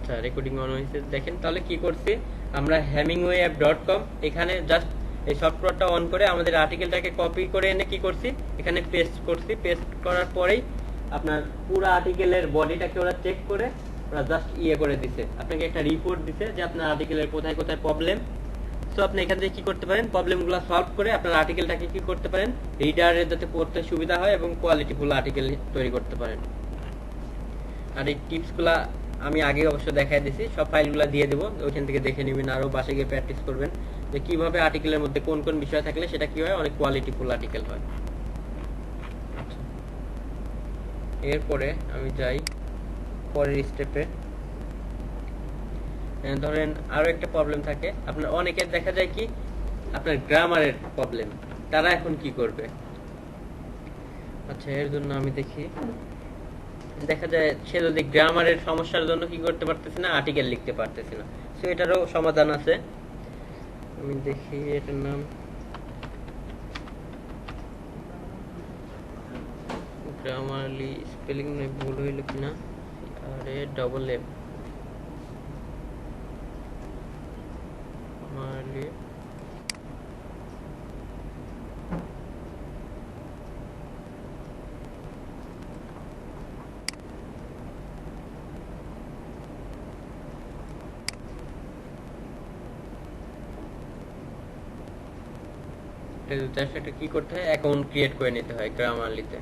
আচ্ছা recording on হয়েছে। দেখেন, তাহলে কি করছি? আমরা হ্যামিংওয়ে অ্যাপ ডট কম এখানে জাস্ট এই সফটওয়্যারটা অন করে আমাদের আর্টিকেলটাকে কপি করে এনে কি করছি? এখানে পেস্ট করছি। পেস্ট করার পরেই আপনার পুরো আর্টিকেলের বডিটাকে ওরা চেক করে, ওরা জাস্ট ইয়ে করে দিছে। আপনাকে একটা রিপোর্ট দিছে যে আপনার আর্টিকেলের কোথায় কোথায় প্রবলেম সো আপনি এখান থেকে কি করতে পারেন? প্রবলেমগুলো সলভ করে আপনার আর্টিকেলটাকে কি করতে পারেন? রিডারের যাতে পড়তে সুবিধা হয় এবং কোয়ালিটিফুল আর্টিকেল তৈরি করতে পারেন। আর এই টিপসগুলা আমি আগে অবশ্য দেখাই দিছি, সব ফাইলগুলো দিয়ে দেবো, ওইখান থেকে দেখে নেবেন, আরও বাসে গিয়ে প্র্যাকটিস করবেন, যে কীভাবে আর্টিকেলের মধ্যে কোন কোন বিষয় থাকলে সেটা কি হয়, অনেক কোয়ালিটিফুল আর্টিকেল হয়। আচ্ছা। এরপরে আমি যাই পরের স্টেপে ধরেন আরও একটা প্রবলেম থাকে, আপনার অনেকের দেখা যায় কি, আপনার গ্রামারের প্রবলেম তারা এখন কি করবে? আচ্ছা এর জন্য আমি দেখি। দেখা যায় সে যদি গ্রামারের সমস্যার জন্য কি করতে পারতেছে না আর্টিকেল লিখতে পারতেছে না। সো এটারও সমাধান আছে। আমি দেখি এটার নাম। গ্রামারলি স্পেলিং ভুল হইল কিনা? আর এ ডবল এম গ্রামারলি সেটা কি করতে হয়? অ্যাকাউন্ট ক্রিয়েট করে নিতে হয় গ্রামারলিতে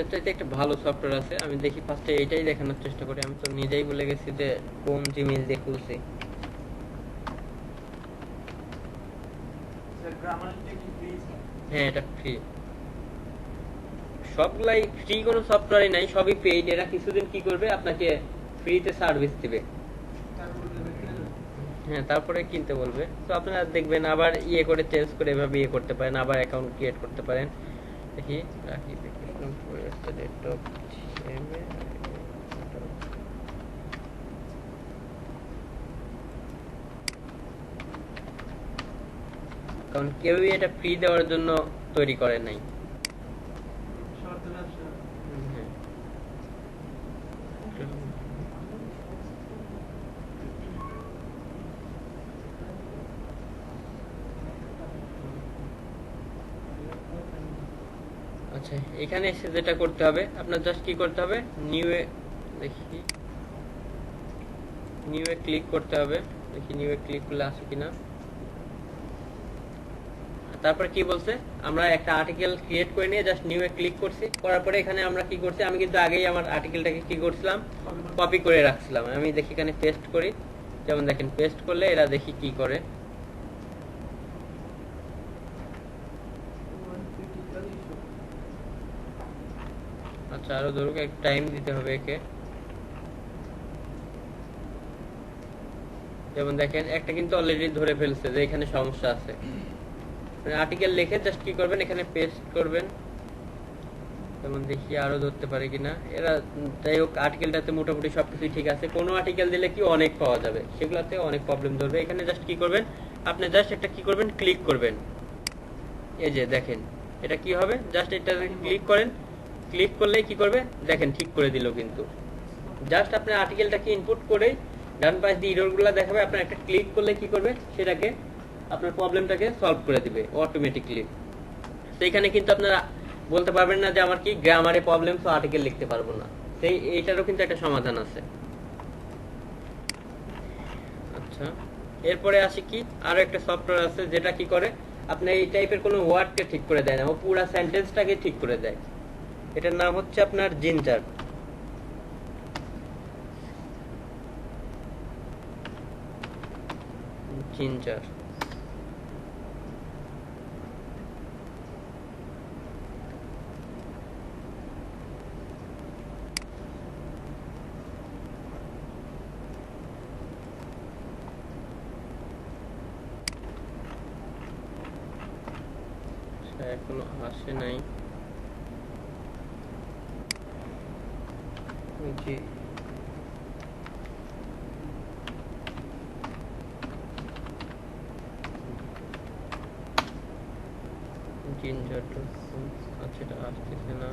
এটা একটা ভালো সফটওয়্যার আছে। আমি দেখি ফার্স্টে এইটাই দেখানোর চেষ্টা করি। আমি তো নিজেই বলে গেছি যে কোন জিমেইল দিয়ে খুলছি। হ্যাঁ এটা ফ্রি সবগুলাই ফ্রি কোনো সফটওয়্যারই নাই। সবই পেইড এরা কিছুদিন কি করবে? আপনাকে ফ্রিতে সার্ভিস দিবে। হ্যাঁ তারপরে কিনতে বলবে। তো আপনারা দেখবেন আবার ইয়ে করে চেঞ্জ করে এভাবে ইয়ে করতে পারেন, আবার অ্যাকাউন্ট ক্রিয়েট করতে পারেন। দেখি, রাখি ডেস্কটপ কারণ কেউই এটা ফ্রি দেওয়ার জন্য তৈরি করে নাই হ্যাঁ। আচ্ছা এখানে এসে যেটা করতে হবে, আপনার জাস্ট কি করতে হবে? নিউ এ, দেখি। নিউ এ ক্লিক করতে হবে। দেখি নিউ এ ক্লিক করলে আসে কিনা। তারপর কি বলছে? আমরা একটা আর্টিকেল ক্রিয়েট করে নিয়ে জাস্ট নিউ এ ক্লিক করছি। করার পরে এখানে আমরা কি করছি? আমি কিন্তু আগেই আমার আর্টিকেলটাকে কি করছিলাম? কপি করে রাখছিলাম। আমি দেখি এখানে পেস্ট করি। যেমন দেখেন পেস্ট করলে এরা দেখি কি করে। আরও ধরুক এক টাইম দিতে হবে একে। যেমন দেখেন, একটা কিন্তু অলরেডি ধরে ফেলছে যে এখানে সমস্যা আছে। আর্টিকেল লিখে জাস্ট কি করবেন, এখানে পেস্ট করবেন। যেমন দেখি আরও ধরতে পারে কিনা। এরা যাই হোক আর্টিকেলটাতে মোটামুটি সবকিছু ঠিক আছে। কোনো আর্টিকেল দিলে কি অনেক পাওয়া যাবে? সেগুলোতে অনেক প্রবলেম ধরবে। এখানে জাস্ট কি করবেন, আপনি জাস্ট একটা কি করবেন ক্লিক করবেন। এই যে দেখেন, এটা কি হবে? জাস্ট এটা ক্লিক করেন। ক্লিক করলে কি করবে? দেখেন ঠিক করে দিল কিন্তু। জাস্ট আপনার আর্টিকেলটাকে ইনপুট করে ডান পাশ দিয়ে ইররগুলো দেখাবে, আপনার একটা ক্লিক করলে কি করবে? সেটাকে আপনার প্রবলেমটাকে সলভ করে দিবে অটোমেটিকলি সেইখানে কিন্তু আপনারা বলতে পারবেন না যে আমার কি গ্রামারে প্রবলেম তো আর্টিকেল লিখতে পারব না। সেই এইটারও কিন্তু একটা সমাধান আছে। আচ্ছা এরপরে আসি কি? আরও একটা সফটওয়্যার আছে যেটা কি করে? আপনি এই টাইপের কোনো ওয়ার্ডকে ঠিক করে দেয় না, ও পুরো সেন্টেন্সটাকে ঠিক করে দেয়। এটার নাম হচ্ছে আপনার জিঞ্জার জিঞ্জার এখনও আসে নাই। জি জিঞ্জার আচ্ছা এটা আসতেছে না।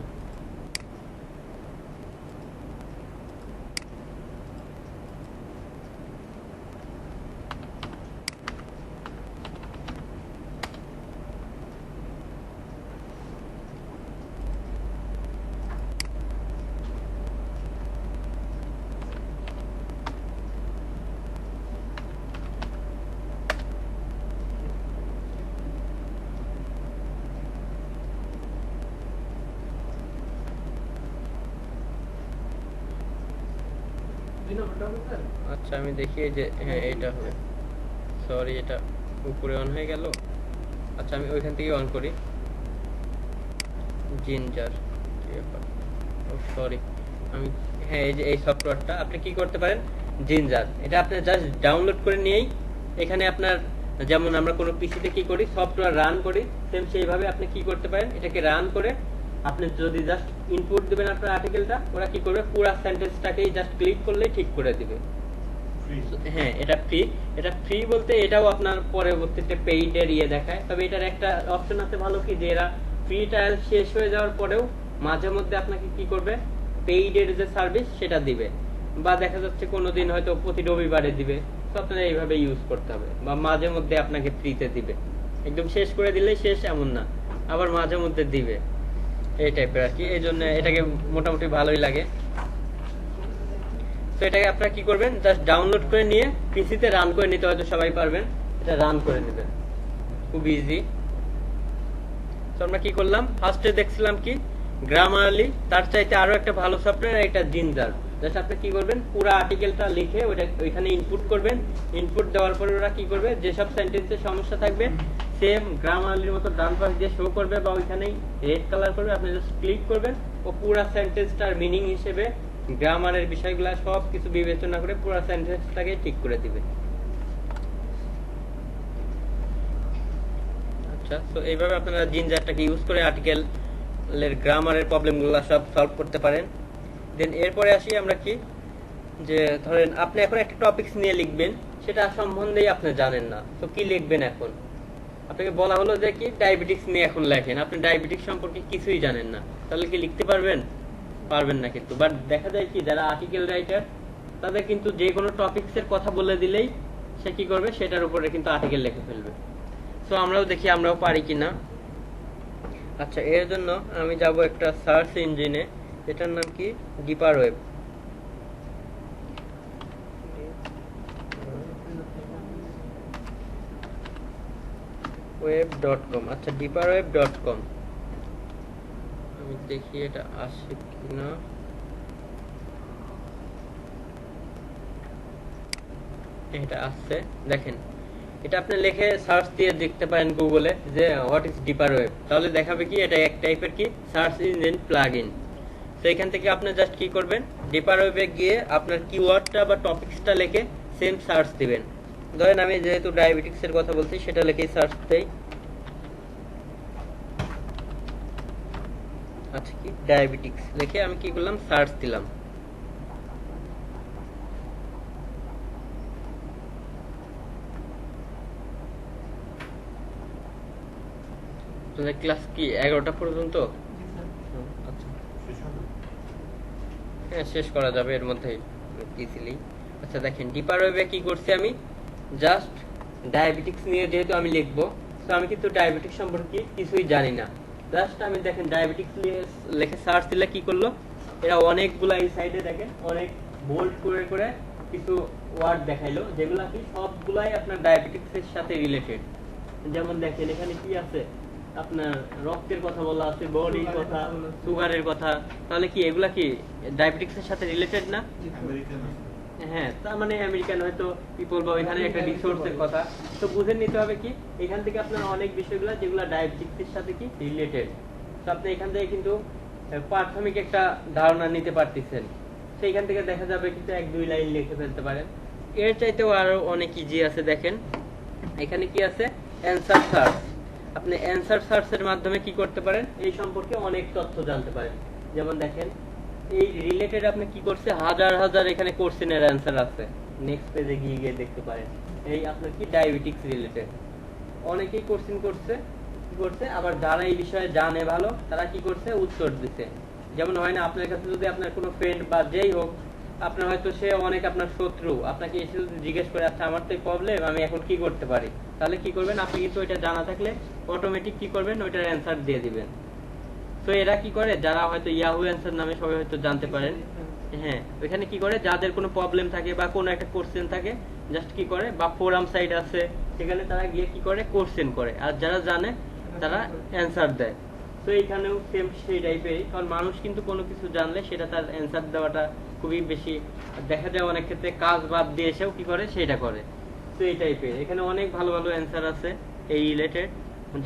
আচ্ছা আমি দেখি এই যে হ্যাঁ এটা হবে। সরি এটা উপরে অন হয়ে গেল। আচ্ছা আমি ওইখান থেকে অন করি। জিঞ্জার ও সরি আমি হ্যাঁ এই যে এই সফটওয়্যারটা আপনি কি করতে পারেন? জিঞ্জার এটা আপনি জাস্ট ডাউনলোড করে নিয়েই এখানে আপনার যেমন আমরা কোনো পিসিতে কি করি সফটওয়্যার রান করি সেম সেইভাবে আপনি কি করতে পারেন? এটাকে রান করে আপনি যদি জাস্ট ইনপুট দিবেন আপনার আর্টিকেলটা ওরা কি করবে? পুরো সেন্টেন্সটাকেই জাস্ট ক্লিক করলেই ঠিক করে দিবে। হ্যাঁ এটা ফ্রি এটা ফ্রি বলতে এটাও আপনার পরবর্তীতে পেইড এর ইয়ে দেখায়। তবে এটার একটা অপশন আছে ভালো কি? যে এরা ফ্রি ট্রায়াল শেষ হয়ে যাওয়ার পরেও মাঝে মধ্যে আপনাকে কি করবে? পেইড এর যে সার্ভিস সেটা দিবে। বা দেখা যাচ্ছে কোনোদিন হয়তো প্রতি রবিবারে দিবে। তো আপনারা এইভাবে ইউজ করতে হবে। বা মাঝে মধ্যে আপনাকে ফ্রিতে দিবে। একদম শেষ করে দিলে শেষ এমন না। আবার মাঝে মধ্যে দিবে। এই টাইপের আর কি এই জন্য এটাকে মোটামুটি ভালোই লাগে। তো এটাকে আপনারা কি করবেন? জাস্ট ডাউনলোড করে নিয়ে পিসিতে রান করে নিতে হয়তো সবাই পারবেন। এটা রান করে নেবেন। খুব ইজি তো আমরা কি করলাম? ফার্স্টে দেখছিলাম কি? গ্রামারলি তার চাইতে আরও একটা ভালো সফটওয়্যার এটা জিঞ্জার জাস্ট আপনি কি করবেন? পুরো আর্টিকেলটা লিখে ওটা ওইখানে ইনপুট করবেন। ইনপুট দেওয়ার পরে ওরা কি করবে? যেসব সেন্টেন্সের সমস্যা থাকবে সেম গ্রামারলির মতো ডান পাশ দিয়ে শো করবে বা ওইখানেই রেড কালার করবে। আপনি জাস্ট ক্লিক করবেন ও পুরো সেন্টেন্সটার মিনিং হিসেবে গ্রামারের বিষয়গুলো সব কিছু বিবেচনা করে পুরো সেন্টেন্সটাকে ঠিক করে দিবে। আচ্ছা তো এইভাবে আপনারা জিঞ্জারটাকে ইউজ করে আর্টিকেল এর গ্রামারের প্রবলেমগুলো সব সলভ করতে পারেন। দেন এরপরে আসি আমরা কি? যে ধরেন আপনি এখন একটা টপিকস নিয়ে লিখবেন, সেটা সম্বন্ধেই আপনি জানেন না। তো কি লিখবেন এখন? আপনাকে বলা হলো যে কি ডায়াবেটিক্স নিয়ে এখন লেখেন। আপনি ডায়াবেটিক্স সম্পর্কে কিছুই জানেন না। তাহলে কি লিখতে পারবেন? পারবেন না কিন্তু। বাট দেখা যায় কি, যারা আর্টিকেল রাইটার তাদের কিন্তু যে কোনো টপিকস এর কথা বলে দিলেই সে কি করবে? সেটার উপরে কিন্তু আর্টিকেল লিখে ফেলবে। তো আমরাও দেখি, আমরাও পারি কিনা। আচ্ছা এর জন্য আমি যাব একটা সার্চ ইঞ্জিনে এটার নাম কি? Deeper web. Web dot com. আচ্ছা ডিপার ওয়েব ডট কম। আমি দেখি এটা আসে কিনা। এটা আসছে। দেখেন, এটা আপনি লিখে সার্চ দিয়ে দেখতে পারেন গুগলে যে, হোয়াট ইজ ডিপার ওয়েব? তাহলে দেখাবে কি, এটা এক টাইপের কি? Search engine plug in. তো এখান থেকে আপনি জাস্ট কি করবেন? ডিপার ওয়েবে গিয়ে আপনার কিওয়ার্ডটা বা টপিকসটা লিখে সেম সার্চ দিবেন। ধরেন আমি যেহেতু ডায়াবেটিক্স এর কথা বলছি, সেটা লিখেই সার্চ দেই। আচ্ছা কি? ডায়াবেটিক্স লিখে আমি কি করলাম? সার্চ দিলাম। ক্লাস কি এগারোটা পর্যন্ত আচ্ছা হ্যাঁ শেষ করা যাবে, এর মধ্যেই ইজিলি আচ্ছা দেখেন ডিপার ওয়েবে কি করছি আমি? জাস্ট ডায়াবেটিক্স নিয়ে যেহেতু আমি লিখব তো আমি কিন্তু ডায়াবেটিক্স সম্পর্কে কিছুই জানি না। জাস্ট আমি দেখেন ডায়াবেটিক্স লিখে সার্চ দিলে কি করল? এরা অনেকগুলা এই সাইডে দেখেন, অনেক বোল্ড করে করে কিছু ওয়ার্ড দেখাইলো, যেগুলা কি সবগুলাই আপনার ডায়াবেটিক্স এর সাথে রিলেটেড যেমন দেখেন, এখানে কি আছে? আপনার রক্তের কথা বলা আছে বডির কথা সুগারের কথা। তাহলে কি এগুলা কি ডায়াবেটিক্স এর সাথে রিলেটেড না? হ্যাঁ তার মানে আমেরিকান হয়তো পিপল বা ওইখানে একটা রিসোর্সের কথা। তো বুঝে নিতে হবে কি এখান থেকে আপনার অনেক বিষয়গুলো যেগুলো ডায়াবেটিক্স এর সাথে কি রিলেটেড তো আপনি এখান থেকে কিন্তু প্রাথমিক একটা ধারণা নিতে পারতেছেন। সেইখান থেকে দেখা যাবে কিন্তু এক দুই লাইন লিখে ফেলতে পারেন। এর চাইতেও আরও অনেক ইজি আছে দেখেন। এখানে কি আছে? অ্যান্সার সার্চ আপনি অ্যান্সার সার্চের মাধ্যমে কি করতে পারেন? এই সম্পর্কে অনেক তথ্য জানতে পারেন। যেমন দেখেন, এই রিলেটেড আপনি কি করছে? হাজার হাজার এখানে কোশ্চেনের অ্যান্সার আছে। নেক্সট পেজে গিয়ে গিয়ে দেখতে পারেন। এই আপনার কি ডায়াবেটিক্স রিলেটেড অনেকেই কোশ্চেন করছে, কি করছে? আবার যারা এই বিষয়ে জানে ভালো, তারা কি করছে? উত্তর দিচ্ছে। যেমন হয় না, আপনার কাছে যদি আপনার কোনো ফ্রেন্ড বা যেই হোক আপনার হয়তো সে অনেক আপনার শত্রু। আপনাকে এসে যদি জিজ্ঞেস করে আচ্ছা আমার তো প্রবলেম আমি এখন কি করতে পারি? তাহলে কি করবেন? আপনি কিন্তু ওইটা জানা থাকলে অটোমেটিক কি করবেন? ওইটার অ্যান্সার দিয়ে দিবেন। তো এরা কি করে? যারা হয়তো ইয়াহু অ্যান্সার নামে সবাই হয়তো জানতে পারেন। হ্যাঁ ওইখানে কি করে? যাদের কোনো প্রবলেম থাকে বা কোনো একটা কোশ্চেন থাকে জাস্ট কি করে? বা ফোরাম সাইট আছে, সেখানে তারা গিয়ে কি করে? কোশ্চেন করে। আর যারা জানে, তারা অ্যান্সার দেয়। তো এইখানেও সেম সেই টাইপেরই কারণ মানুষ কিন্তু কোনো কিছু জানলে সেটা তার অ্যান্সার দেওয়াটা খুবই বেশি দেখা যায় অনেক ক্ষেত্রে কাজ বাদ দিয়ে এসেও কি করে? সেটা করে। তো এই টাইপের এখানে অনেক ভালো ভালো অ্যান্সার আছে এই রিলেটেড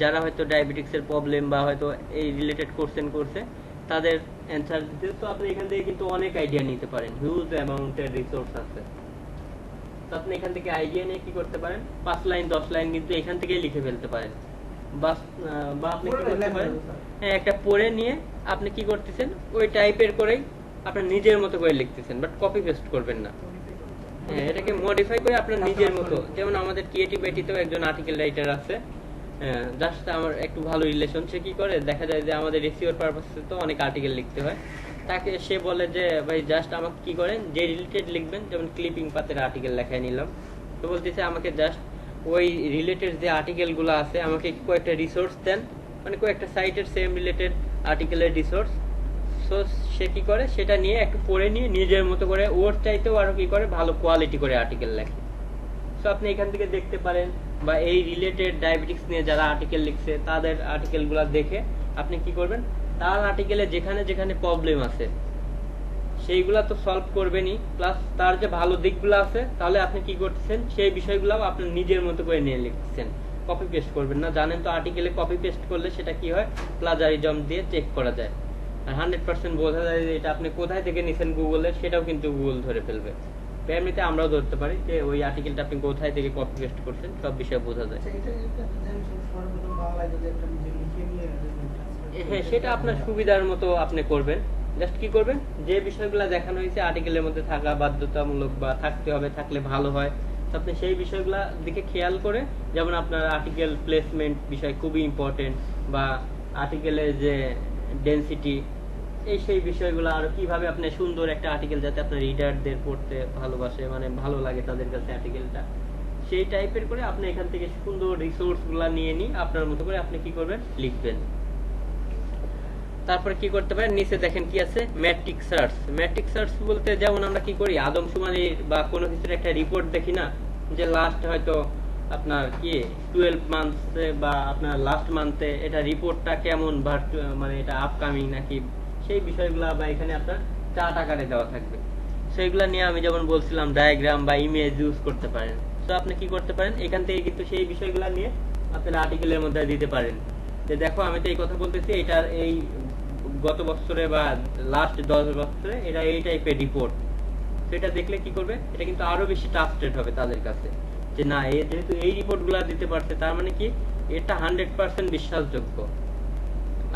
যারা হয়তো ডায়াবেটিক্সের প্রবলেম বা হয়তো এই রিলেটেড কোশ্চেন করছে তাদের অ্যান্সার দিতে। তো আপনি এখান থেকে কিন্তু অনেক আইডিয়া নিতে পারেন। হিউজ অ্যামাউন্টের রিসোর্স আছে। তো আপনি এখান থেকে আইডিয়া নিয়ে কি করতে পারেন? পাঁচ লাইন দশ লাইন কিন্তু এখান থেকেই লিখে ফেলতে পারেন। বা আপনি কি করতে পারেন? হ্যাঁ একটা পড়ে নিয়ে আপনি কি করতেছেন? ওই টাইপের করেই আপনার নিজের মতো করে লিখতেছেন বাট কপি পেস্ট করবেন না। হ্যাঁ এটাকে মডিফাই করে আপনার নিজের মতো, যেমন আমাদের ক্রিয়েটিভ আইটিতেও একজন আর্টিকেল রাইটার আছে। জাস্ট আমার একটু ভালো রিলেশন সে কি করে? দেখা যায় যে আমাদের এসিওর পারপাসে তো অনেক আর্টিকেল লিখতে হয়। তাকে সে বলে যে, ভাই জাস্ট আমাকে কি করেন? যে রিলেটেড লিখবেন, যেমন ক্লিপিং পাতের আর্টিকেল লেখায় নিলাম। তো বলতেছে, আমাকে জাস্ট ওই রিলেটেড যে আর্টিকেলগুলো আছে, আমাকে কয়েকটা রিসোর্স দেন। মানে কয়েকটা সাইটের সেম রিলেটেড আর্টিকেলের রিসোর্স সো সে কি করে? সেটা নিয়ে একটু পড়ে নিয়ে নিজের মতো করে ওর চাইতেও আরও কি করে? ভালো কোয়ালিটি করে আর্টিকেল লেখে। সো আপনি এখান থেকে দেখতে পারেন বা এই রিলেটেড ডায়াবেটিক্স নিয়ে যারা আর্টিকেল লিখছে, তাদের আর্টিকেলগুলো দেখে আপনি কি করবেন? তার আর্টিকেলে যেখানে যেখানে প্রবলেম আছে, সেইগুলা তো সলভ করবেনই। প্লাস তার যে ভালো দিকগুলো আছে, তাহলে আপনি কি করতেছেন? সেই বিষয়গুলো আপনি নিজের মতো করে নিয়ে লিখতেছেন। কপি পেস্ট করবেন না। জানেন তো আর্টিকেলে কপি পেস্ট করলে সেটা কি হয়? প্লাজারিজম দিয়ে চেক করা যায়। আর হান্ড্রেড পার্সেন্ট বোঝা যায় যে এটা আপনি কোথায় থেকে নিছেন গুগলে সেটাও কিন্তু গুগল ধরে ফেলবে। এমনিতে আমরাও ধরতে পারি যে ওই আর্টিকেলটা আপনি কোথায় থেকে কপি পেস্ট করছেন সব বিষয়ে বোঝা যায়। হ্যাঁ সেটা আপনার সুবিধার মতো আপনি করবেন। জাস্ট কি করবেন? যে বিষয়গুলো দেখানো হয়েছে আর্টিকেলের মধ্যে থাকা বাধ্যতামূলক বা থাকতে হবে থাকলে ভালো হয়। তো আপনি সেই বিষয়গুলো দিকে খেয়াল করে যেমন আপনার আর্টিকেল প্লেসমেন্ট বিষয় খুবই ইম্পর্টেন্ট বা আর্টিকেলের যে ডেন্সিটি এই সেই বিষয়গুলো আর কীভাবে আপনি সুন্দর একটা আর্টিকেল যাতে আপনার রিডারদের পড়তে ভালোবাসে মানে ভালো লাগে তাদের কাছে আর্টিকেলটা সেই টাইপের করে আপনি এখান থেকে সুন্দর রিসোর্সগুলা নিয়ে নিয়ে আপনার মতো করে আপনি কি করবেন? লিখবেন। তারপরে কি করতে পারেন? নিচে দেখেন কি আছে? ম্যাট্রিক সার্চ ম্যাট্রিক সার্চ বলতে যেমন আমরা কি করি? আদম আদমশুমারি বা কোনো কিছুর একটা রিপোর্ট দেখি না? যে লাস্ট হয়তো আপনার কি? টুয়েলভ মান্থে বা আপনার লাস্ট মান্থে এটা রিপোর্টটা কেমন বা মানে এটা আপকামিং নাকি সেই বিষয়গুলো বা এখানে আপনার চার্ট আকারে দেওয়া থাকবে। সেইগুলা নিয়ে আমি যেমন বলছিলাম ডায়াগ্রাম বা ইমেজ ইউজ করতে পারেন। তো আপনি কি করতে পারেন? এখান থেকে কিন্তু সেই বিষয়গুলো নিয়ে আপনার আর্টিকেলের মধ্যে দিতে পারেন। যে দেখো, আমি তো এই কথা বলতেছি, এটার এই গত বছরে বা লাস্ট দশ বছরে এটা এই টাইপের রিপোর্ট সেটা দেখলে কি করবে? এটা কিন্তু আরও বেশি ট্রাস্টেড হবে তাদের কাছে। যে না, এ যেহেতু এই রিপোর্টগুলা দিতে পারছে, তার মানে কি? এটা হান্ড্রেড পার্সেন্ট বিশ্বাসযোগ্য।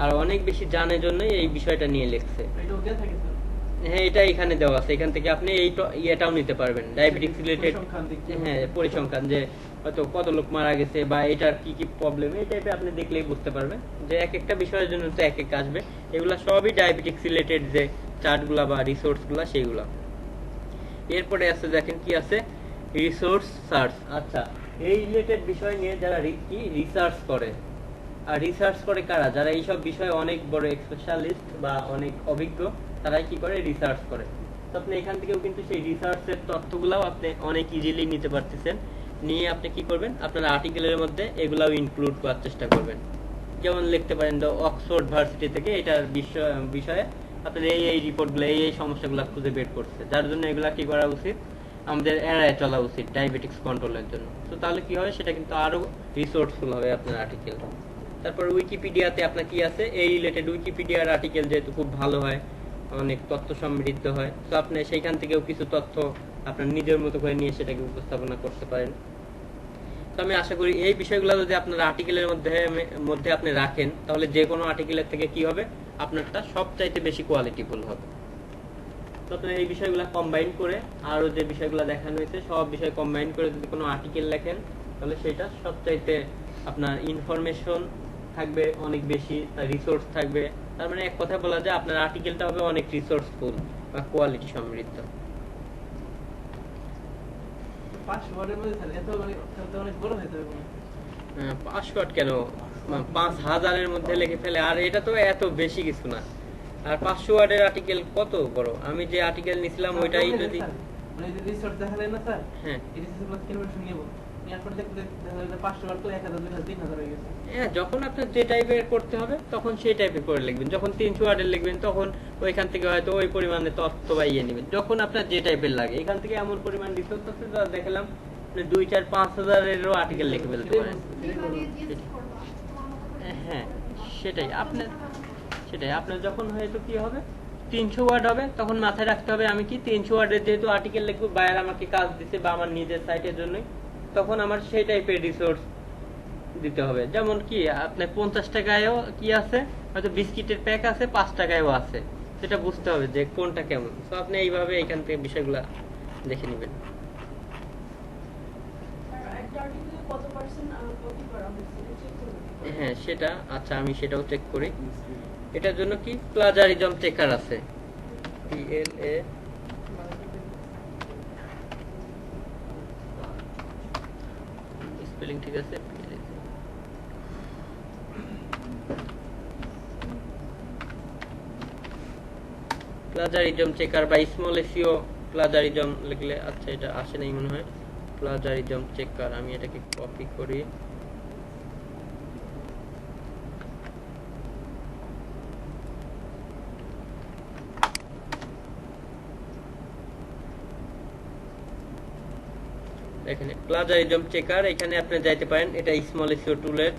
আর অনেক বেশি জানে জন্যই এই বিষয়টা নিয়ে লিখছে। হ্যাঁ এটা এখানে দেওয়া আছে। এখান থেকে আপনি এই ইয়েটাও নিতে পারবেন। ডায়াবেটিক্স রিলেটেড দিক থেকে। হ্যাঁ পরিসংখ্যান যে হয়তো কত লোক মারা গেছে বা এটার কি কি প্রবলেম এই টাইপে আপনি দেখলেই বুঝতে পারবেন যে এক একটা বিষয়ের জন্য তো এক এক আসবে। এগুলা সবই ডায়াবেটিক্স রিলেটেড যে চার্টগুলা বা রিসোর্সগুলা সেইগুলা। এরপরে আছে দেখেন কি আছে? রিসোর্স সার্চ আচ্ছা এই রিলেটেড বিষয় নিয়ে যারা কি রিসার্চ করে রিসার্চ করে কারা? যারা এইসব বিষয়ে অনেক বড় স্পেশালিস্ট বা অনেক অভিজ্ঞ, তারাই কি করে? রিসার্চ করে। তো আপনি এখান থেকেও কিন্তু সেই রিসার্চের তথ্যগুলাও আপনি অনেক ইজিলি নিতে পারতেছেন। নিয়ে আপনি কি করবেন? আপনার আর্টিকেলের মধ্যে এগুলাও ইনক্লুড করার চেষ্টা করবেন। যেমন লিখতে পারেন দ্য অক্সফোর্ড ভার্সিটি থেকে এটার বিষয়, বিষয়ে আপনার এই এই রিপোর্টগুলো এই এই সমস্যাগুলো খুঁজে বের করছে। যার জন্য এগুলা কি করা উচিত? আমাদের এড়ায় চলা উচিত ডায়াবেটিক্স কন্ট্রোলের জন্য। তো তাহলে কি হবে সেটা কিন্তু আরও রিসোর্সফুল হবে আপনার আর্টিকেল তারপর উইকিপিডিয়াতে আপনার কি আছে? এই রিলেটেড উইকিপিডিয়ার আর্টিকেল যেহেতু খুব ভালো হয়, অনেক তথ্য সমৃদ্ধ হয়, তো আপনি সেইখান থেকেও কিছু তথ্য আপনার নিজের মতো করে নিয়ে সেটাকে উপস্থাপনা করতে পারেন। তো আমি আশা করি এই বিষয়গুলো যদি আপনার আর্টিকেলের মধ্যে মধ্যে আপনি রাখেন, তাহলে যে কোনো আর্টিকেলের থেকে কি হবে? আপনারটা সবচাইতে বেশি কোয়ালিটিফুল হবে। তো আপনার এই বিষয়গুলো কম্বাইন করে আরও যে বিষয়গুলো দেখানো হয়েছে, সব বিষয় কম্বাইন করে যদি কোনো আর্টিকেল লেখেন, তাহলে সেটা সবচাইতে আপনার ইনফরমেশন থাকবে অনেক বেশি তার রিসোর্স থাকবে। তার মানে এক কথা বলা যায় আপনার আর্টিকেলটা হবে অনেক রিসোর্সফুল বা কোয়ালিটি সমৃদ্ধ। এত মানে হয়ে যাবে মনে পাঁচ কেন? পাঁচ হাজারের মধ্যে লিখে ফেলে আর এটা তো এত বেশি কিছু না। আর পাঁচশো ওয়ার্ডের আর্টিকেল কত বড়? আমি যে আর্টিকেল নিছিলাম ওইটাই যদি মানে হ্যাঁ। হয়ে গেছে। হ্যাঁ যখন আপনার যে টাইপের করতে হবে তখন সেই টাইপের করে লিখবেন। যখন তিনশো ওয়ার্ডের লিখবেন তখন ওইখান থেকে হয়তো ওই পরিমাণে তথ্য বা ইয়ে নেবেন। যখন আপনার যে টাইপের লাগে এখান থেকে এমন পরিমাণ রিসোর্স আছে যা দেখলাম দুই চার পাঁচ হাজারেরও আর্টিকেল লিখে ফেলতে পারেন। হ্যাঁ সেটাই। আপনার সেটাই। আপনার যখন হয়তো কি হবে? তিনশো ওয়ার্ড হবে তখন মাথায় রাখতে হবে আমি কি তিনশো ওয়ার্ডের যেহেতু আর্টিকেল লিখব বায়ার আমাকে কাজ দিচ্ছে বা আমার নিজের সাইটের জন্যই। তখন আমার সেই টাইপের রিসোর্স দিতে হবে। যেমন কি আপনার পঞ্চাশ টাকায়ও কি আছে? হয়তো বিস্কিটের প্যাক আছে, পাঁচ টাকায়ও আছে। সেটা বুঝতে হবে যে কোনটা কেমন। তো আপনি এইভাবে এখান থেকে বিষয়গুলো দেখে নেবেন। হ্যাঁ সেটা আচ্ছা আমি সেটাও চেক করি। এটার জন্য কি? প্লাজারিজম চেকার আছে। পিএলএ স্পেলিং ঠিক আছে? প্লাজারিজম চেকার বা স্মল এসিও প্লাজারিজম লিখলে আচ্ছা এটা আসে নাই মনে হয়। প্লাজারিজম চেকার আমি এটাকে কপি করি। এখানে। প্লাজারিজম চেকার এখানে আপনি যাইতে পারেন। এটা স্মল এসিও টুলের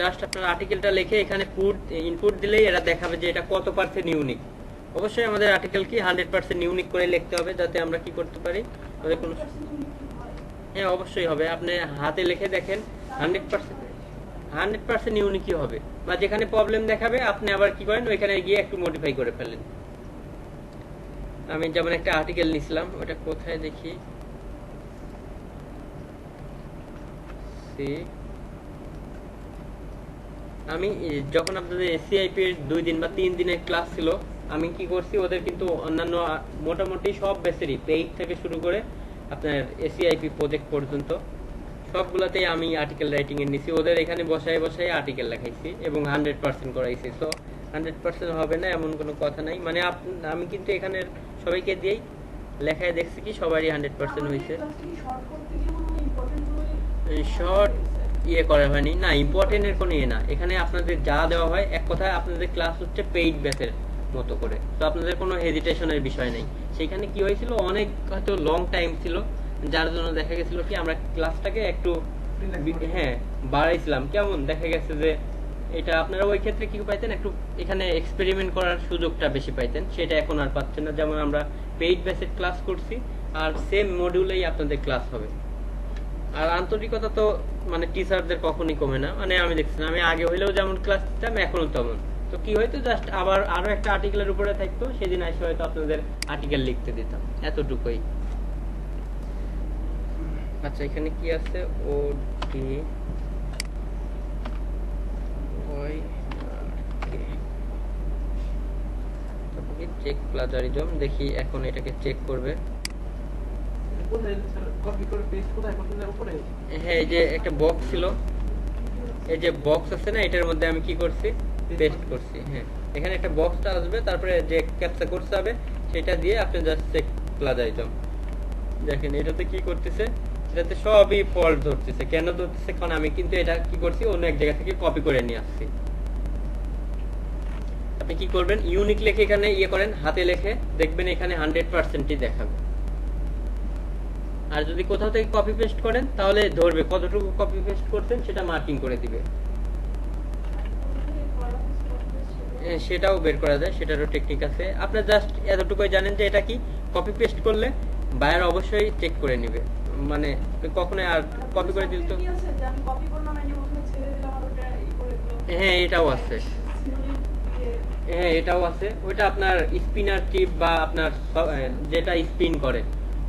জাস্ট আপনার আর্টিকেলটা লিখে এখানে পুট ইনপুট দিলেই এরা দেখাবে যে এটা কত পার্সেন্ট ইউনিক অবশ্যই আমাদের আর্টিকেল কি হান্ড্রেড পার্সেন্ট ইউনিক করে লিখতে হবে, যাতে আমরা কি করতে পারি? আমাদের কোনো হ্যাঁ অবশ্যই হবে। আপনি হাতে লিখে দেখেন হান্ড্রেড পার্সেন্ট হান্ড্রেড পার্সেন্ট ইউনিকই হবে। বা যেখানে প্রবলেম দেখাবে, আপনি আবার কি করেন, ওইখানে গিয়ে একটু মডিফাই করে ফেলেন। আমি যেমন একটা আর্টিকেল নিছিলাম, ওটা কোথায় দেখি? আমি যখন আপনাদের এসিআইপি এর দুই দিন বা তিন দিনের ক্লাস ছিল, আমি কি করছি, ওদের কিন্তু অন্যান্য, মোটামুটি সব বেসেরই পেইড থেকে শুরু করে আপনার এসিআইপি প্রজেক্ট পর্যন্ত, সবগুলাতেই আমি আর্টিকেল রাইটিং এর নিছি। ওদের এখানে বসাই বসাই আর্টিকেল লেখাইছি এবং হান্ড্রেড পার্সেন্ট করাইছি। সো হান্ড্রেড পার্সেন্ট হবে না, এমন কোনো কথা নাই। মানে আমি কিন্তু এখানে সবাইকে দিয়েই লেখায় দেখছি কি সবারই হান্ড্রেড পার্সেন্ট হয়েছে। শর্ট ইয়ে করা হয়নি। না ইম্পর্টেন্ট এর কোনো ইয়ে না। এখানে আপনাদের যা দেওয়া হয় এক কথায় আপনাদের ক্লাস হচ্ছে পেইড ব্যাচের মতো করে। তো আপনাদের কোনো হেজিটেশনের বিষয় নেই। সেখানে কি হয়েছিল? অনেক হয়তো লং টাইম ছিল। যার জন্য দেখা গেছিল কি আমরা ক্লাসটাকে একটু হ্যাঁ বাড়াইছিলাম। কেমন? দেখা গেছে যে এটা আপনারা ওই ক্ষেত্রে কি পাইতেন? একটু এখানে এক্সপেরিমেন্ট করার সুযোগটা বেশি পাইতেন। সেটা এখন আর পাচ্ছেন না। যেমন আমরা পেইড বেসের ক্লাস করছি, আর সেম মডিউলেই আপনাদের ক্লাস হবে। আর আন্তরিকতা তো মানে টিচারদের কখনই কমে না। মানে আমি দেখছি আমি আগে হইলেও যেমন ক্লাস দিতাম, এখনও তেমন। তো কি হয়তো জাস্ট আবার আরও একটা আর্টিকেলের উপরে থাকতো, সেদিন আসে হয়তো আপনাদের আর্টিকেল লিখতে দিতাম। এতটুকুই। আচ্ছা এখানে কি আছে? ও ডি চেক প্লাজারিজম দেখি এখন এটাকে চেক করবে। হ্যাঁ এই যে একটা বক্স ছিল। এই যে বক্স আছে না এটার মধ্যে আমি কি করছি? পেস্ট করছি। হ্যাঁ। এখানে একটা বক্সটা আসবে তারপরে যে ক্যাপচা করতে হবে সেটা দিয়ে আপনি জাস্ট চেক প্লাজাইজম দেখেন এটাতে কি করতেছে? এটাতে সবই ফল্ট ধরতেছে। কেন ধরতেছে কারণ আমি কিন্তু এটা কি করছি, অন্য এক জায়গা থেকে কপি করে নিয়ে আসছি। আপনি কি করবেন? ইউনিক লেখে এখানে ইয়ে করেন, হাতে লেখে, দেখবেন এখানে হান্ড্রেড পার্সেন্টই দেখাবে। আর যদি কোথাও থেকে কপি পেস্ট করেন, তাহলে ধরবে, কতটুকু কপি পেস্ট করছেন সেটা মার্কিং করে দিবে। সেটাও বের করা যায়, সেটারও টেকনিক আছে। আপনার জাস্ট এতটুকুই জানেন যে এটা কি? কপি পেস্ট করলে বায়ার অবশ্যই চেক করে নেবে। মানে কখনো আর কপি করে দিল তো হ্যাঁ এটাও আছে। হ্যাঁ এটাও আছে। ওইটা আপনার স্পিনার টিপ বা আপনার যেটা স্পিন করে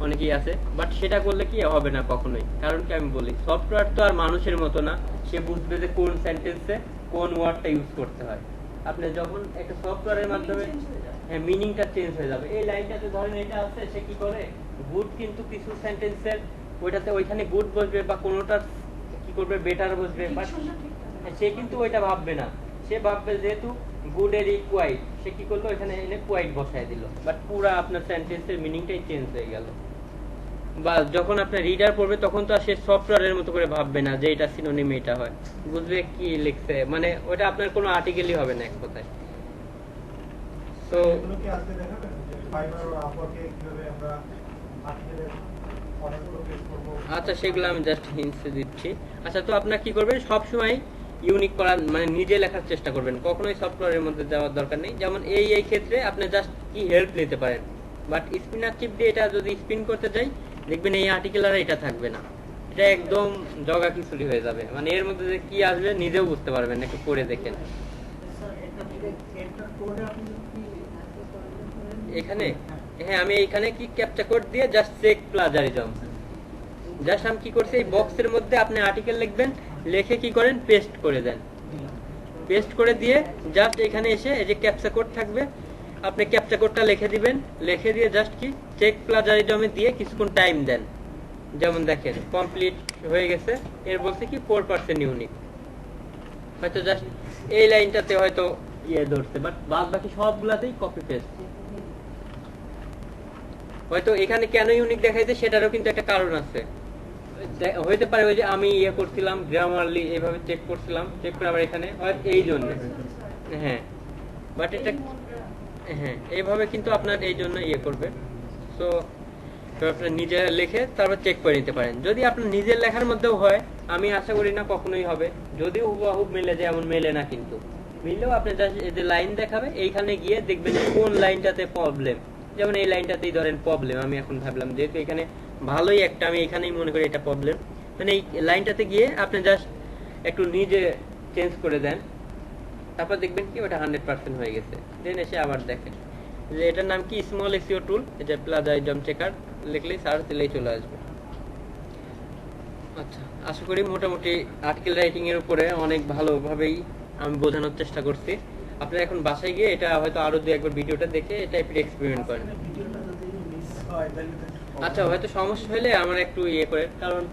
অনেকেই আছে। বাট সেটা করলে কি হবে না কখনোই? কারণ কি আমি বলি সফটওয়্যার তো আর মানুষের মতো না। সে বুঝবে যে কোন সেন্টেন্সে কোন ওয়ার্ডটা ইউজ করতে হয়। আপনি যখন একটা সফটওয়্যারের মাধ্যমে হ্যাঁ মিনিংটা চেঞ্জ হয়ে যাবে। এই লাইনটাতে ধরেন এটা আছে সে কি করে? গুড কিন্তু কিছু সেন্টেন্সের ওইটাতে ওইখানে গুড বসবে বা কোনোটা কি করবে বেটার বসবে বাট সে কিন্তু ওইটা ভাববে না। সে ভাববে যেহেতু গুড এর ইকুয়াইট সে কি করল এখানে এনে কোয়াইট বসায় দিল। বাট পুরা আপনার সেন্টেন্সের মিনিংটাই চেঞ্জ হয়ে গেল। বা যখন আপনার রিডার পড়বে তখন তো আর সে সফটওয়্যারের মতো করে ভাববে না যে এটা সিনোনিম এটা হয়। বুঝবে কি লিখছে। মানে ওটা আপনার কোনো আর্টিকেলই হবে না এক কথায়। তো ফাইবার ও আপওয়ার্কে কীভাবে আমরা আর্টিকেলের অনেকগুলো পেজ আচ্ছা সেগুলো আমি জাস্ট হিন্টস দিচ্ছি। আচ্ছা তো আপনার কি করবেন? সব সময় ইউনিক করার মানে নিজে লেখার চেষ্টা করবেন। কখনোই সফটওয়্যারের মধ্যে দেওয়ার দরকার নেই। যেমন এই এই ক্ষেত্রে আপনি জাস্ট কি হেল্প নিতে পারেন? বাট স্পিনার চিপ দিয়ে এটা যদি স্পিন করতে যাই, দেখবেন এই আর্টিকেল আর এটা থাকবে না। এটা একদম জগা খিচুড়ি হয়ে যাবে। মানে এর মধ্যে যে কি আসবে নিজেও বুঝতে পারবেন একটু পড়ে দেখেন। এখানে? হ্যাঁ আমি এখানে কি ক্যাপচা কোড দিয়ে জাস্ট চেক প্লাজারিজম জাস্ট আমি কি করছি? এই বক্সের মধ্যে আপনি আর্টিকেল লিখবেন, লিখে কি করেন? পেস্ট করে দেন। পেস্ট করে দিয়ে জাস্ট এখানে এসে এই যে ক্যাপচা কোড থাকবে, আপনি ক্যাপচা কোডটা লিখে দিবেন। লিখে দিয়ে জাস্ট কি? চেক প্লাজারিজমে দিয়ে কিছুক্ষণ টাইম দেন। যেমন দেখেন কমপ্লিট হয়ে গেছে। এর বলছে কি ফোর পার্সেন্ট ইউনিক হয়তো জাস্ট এই লাইনটাতে হয়তো ইয়ে ধরছে বাট বাদ বাকি সবগুলাতেই কপি পেস্ট হয়তো এখানে কেন ইউনিক দেখাইছে, সেটারও কিন্তু একটা কারণ আছে। হইতে পারে ওই যে আমি ইয়ে করছিলাম গ্রামারলি এইভাবে চেক করছিলাম চেক করে আবার এখানে হয় এই জন্য। হ্যাঁ। বাট এটা হ্যাঁ এইভাবে কিন্তু আপনার এই জন্য ইয়ে করবে। সো আপনার নিজে লিখে তারপর চেক করে নিতে পারেন। যদি আপনার নিজের লেখার মধ্যেও হয়, আমি আশা করি না কখনোই হবে। যদিও হুবাহুব মেলে যায়, এমন মেলে না কিন্তু। মিললেও আপনি জাস্ট এই যে লাইন দেখাবে, এইখানে গিয়ে দেখবেন কোন লাইনটাতে প্রবলেম যেমন এই লাইনটাতেই ধরেন প্রবলেম আমি এখন ভাবলাম, যেহেতু এখানে ভালোই একটা, আমি এখানেই মনে করি এটা প্রবলেম মানে এই লাইনটাতে গিয়ে আপনি জাস্ট একটু নিজে চেঞ্জ করে দেন। তারপর দেখবেন কি ওটা হান্ড্রেড পার্সেন্ট হয়ে গেছে। দেন এসে আবার দেখেন। যে এটার নাম কি? স্মল এসিও টুল এটা প্লাজা আইডম চেকার লিখলেই সার্চ দিলেই চলে আসবে। আচ্ছা আশা করি মোটামুটি আর্টিকেল রাইটিং এর উপরে অনেক ভালোভাবেই আমি বোঝানোর চেষ্টা করছি। আপনারা এখন বাসায় গিয়ে এটা হয়তো আরও দু একবার ভিডিওটা দেখে এটা একটু এক্সপেরিমেন্ট করেন। আচ্ছা হয়তো সমস্যা হলে আমার একটু ইয়ে করে, কারণ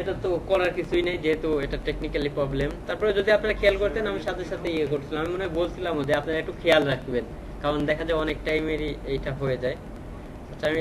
এটা তো করার কিছুই নেই, যেহেতু এটা টেকনিক্যালি প্রবলেম তারপরে যদি আপনারা খেয়াল করতেন, আমি সাথে সাথে ইয়ে করছিলাম। আমি মনে হয় বলছিলাম যে আপনারা একটু খেয়াল রাখবেন, কারণ দেখা যায় অনেক টাইমেরই এইটা হয়ে যায়। আচ্ছা আমি